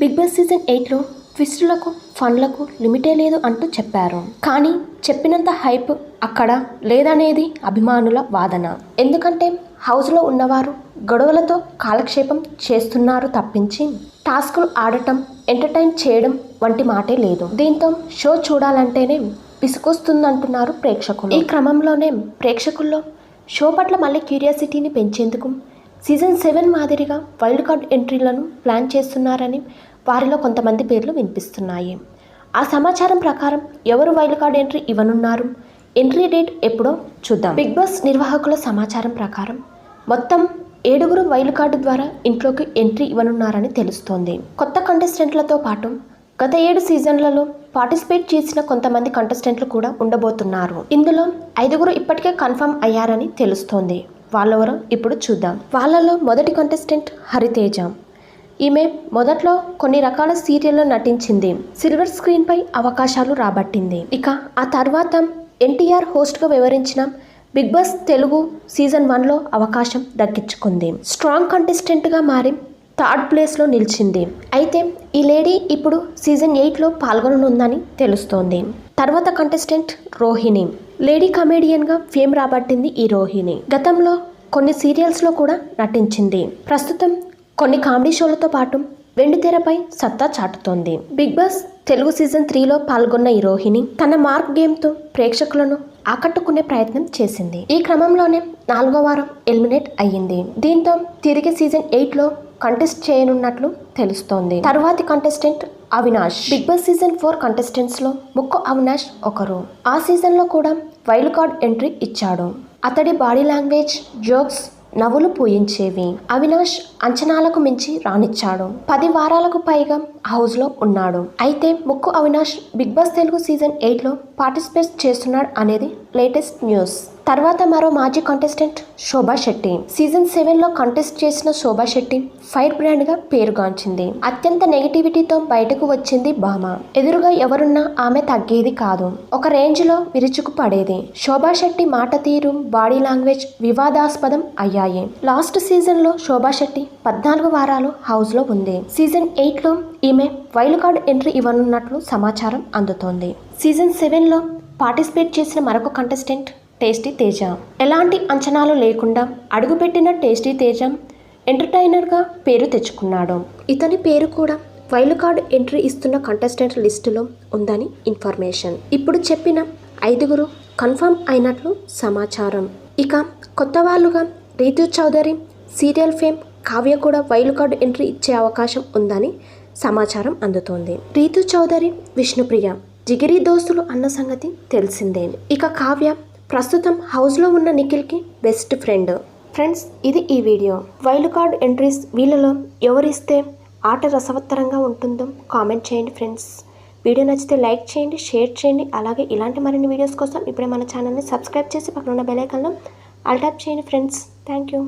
Big Boss season ఎయిట్లో ట్విస్టులకు ఫన్లకు లిమిటే లేదు అంటూ చెప్పారు. కానీ చెప్పినంత హైప్ అక్కడ లేదనేది అభిమానుల వాదన. ఎందుకంటే హౌస్లో ఉన్నవారు గొడవలతో కాలక్షేపం చేస్తున్నారు తప్పించి టాస్కులు ఆడటం ఎంటర్టైన్ చేయడం వంటి మాటే లేదు. దీంతో షో చూడాలంటేనే విసుకొస్తుందంటున్నారు ప్రేక్షకులు. ఈ క్రమంలోనే ప్రేక్షకుల్లో షో పట్ల మళ్ళీ క్యూరియాసిటీని పెంచేందుకు సీజన్ సెవెన్ మాదిరిగా వైల్డ్ కార్డ్ ఎంట్రీలను ప్లాన్ చేస్తున్నారని వారిలో కొంతమంది పేర్లు వినిపిస్తున్నాయి. ఆ సమాచారం ప్రకారం ఎవరు వైల్డ్ కార్డ్ ఎంట్రీ ఇవ్వనున్నారు? ఎంట్రీ డేట్ ఎప్పుడో చూద్దాం. బిగ్ బాస్ నిర్వాహకుల సమాచారం ప్రకారం మొత్తం ఏడుగురు వైల్డ్ కార్డు ద్వారా ఇంట్లోకి ఎంట్రీ ఇవ్వనున్నారని తెలుస్తోంది. కొత్త కంటెస్టెంట్లతో పాటు గత ఏడు సీజన్లలో పార్టిసిపేట్ చేసిన కొంతమంది కంటెస్టెంట్లు కూడా ఉండబోతున్నారు. ఇందులో ఐదుగురు ఇప్పటికే కన్ఫర్మ్ అయ్యారని తెలుస్తోంది. వాళ్ళెవరో ఇప్పుడు చూద్దాం. వాళ్ళలో మొదటి కంటెస్టెంట్ హరితేజ. ఈమె మొదట్లో కొన్ని రకాల సీరియల్లో నటించింది. సిల్వర్ స్క్రీన్పై అవకాశాలు రాబట్టింది. ఇక ఆ తర్వాత ఎన్టీఆర్ హోస్ట్గా వివరించిన బిగ్ బాస్ తెలుగు సీజన్ వన్లో అవకాశం దక్కించుకుంది. స్ట్రాంగ్ కంటెస్టెంట్గా మారి థర్డ్ ప్లేస్లో నిలిచింది. అయితే ఈ లేడీ ఇప్పుడు సీజన్ ఎయిట్లో పాల్గొననుందని తెలుస్తోంది. తర్వాత కంటెస్టెంట్ రోహిణి. లేడీ కమేడియన్గా ఫేమ్ రాబట్టింది ఈ రోహిణి. గతంలో కొన్ని సీరియల్స్లో కూడా నటించింది. ప్రస్తుతం కొన్ని కామెడీ షోలతో పాటు వెండితెరపై సత్తా చాటుతోంది. బిగ్ బాస్ తెలుగు సీజన్ త్రీలో పాల్గొన్న ఈ రోహిణి తన మార్క్ గేమ్తో ప్రేక్షకులను ఆకట్టుకునే ప్రయత్నం చేసింది. ఈ క్రమంలోనే నాలుగో వారం ఎలిమినేట్ అయ్యింది. దీంతో తిరిగి సీజన్ ఎయిట్లో కంటెస్ట్ చేయనున్నట్లు తెలుస్తోంది. తరువాతి contestant Avinash. Bigg Boss season four కంటెస్టెంట్స్లో ముక్కు అవినాష్ ఒకరు. ఆ సీజన్లో కూడా వైల్డ్ కార్డ్ ఎంట్రీ ఇచ్చాడు. అతడి బాడీ లాంగ్వేజ్ జోక్స్ నవ్వులు పూయించేవి. అవినాష్ అంచనాలకు మించి రాణిచ్చాడు పది వారాలకు పైగా హౌస్లో ఉన్నాడు. అయితే Mukku Avinash Bigg Boss Telugu season ఎయిట్లో పార్టిసిపేట్ చేస్తున్నాడు అనేది లేటెస్ట్ న్యూస్. తర్వాత మరో మాజీ కంటెస్టెంట్ శోభా శెట్టి. సీజన్ సెవెన్లో కంటెస్ట్ చేసిన శోభా శెట్టి ఫైర్ బ్రాండ్గా పేరుగాంచింది. అత్యంత నెగిటివిటీతో బయటకు వచ్చింది భామ. ఎదురుగా ఎవరున్నా ఆమె తగ్గేది కాదు. ఒక రేంజ్లో విరుచుకు పడేది శోభా శెట్టి మాట తీరు బాడీ లాంగ్వేజ్ వివాదాస్పదం అయ్యాయి. లాస్ట్ సీజన్లో శోభా శెట్టి పద్నాలుగు వారాలు హౌస్లో ఉంది. సీజన్ ఎయిట్లో ఈమె వైల్డ్ కార్డ్ ఎంట్రీ ఇవ్వనున్నట్లు సమాచారం అందుతోంది. సీజన్ సెవెన్లో పార్టిసిపేట్ చేసిన మరొక కంటెస్టెంట్ టేస్టీ తేజ. ఎలాంటి అంచనాలు లేకుండా అడుగుపెట్టిన టేస్టీ తేజ ఎంటర్టైనర్గా పేరు తెచ్చుకున్నాడు. ఇతని పేరు కూడా వైల్డ్ కార్డ్ ఎంట్రీ ఇస్తున్న కంటెస్టెంట్ లిస్టులో ఉందని ఇన్ఫర్మేషన్. ఇప్పుడు చెప్పిన ఐదుగురు కన్ఫర్మ్ అయినట్లు సమాచారం. ఇక కొత్త వాళ్ళుగా రీతు చౌదరి సీరియల్ ఫేమ్ కావ్య కూడా వైల్డ్ కార్డ్ ఎంట్రీ ఇచ్చే అవకాశం ఉందని సమాచారం అందుతోంది. రీతు చౌదరి విష్ణుప్రియ జిగిరి దోస్తులు అన్న సంగతి తెలిసిందే. ఇక కావ్య ప్రస్తుతం హౌస్లో ఉన్న నిఖిల్కి బెస్ట్ ఫ్రెండ్. ఫ్రెండ్స్ ఇది ఈ వీడియో. వైల్డ్ కార్డ్ ఎంట్రీస్ వీళ్ళలో ఎవరిస్తే ఆట రసవత్తరంగా ఉంటుందో కామెంట్ చేయండి ఫ్రెండ్స్. వీడియో నచ్చితే లైక్ చేయండి షేర్ చేయండి. అలాగే ఇలాంటి మరిన్ని వీడియోస్ కోసం ఇప్పుడే మన ఛానల్ని సబ్స్క్రైబ్ చేసి పక్కన ఉన్న బెలైకల్లో అల్టాప్ చేయండి ఫ్రెండ్స్. Thank you.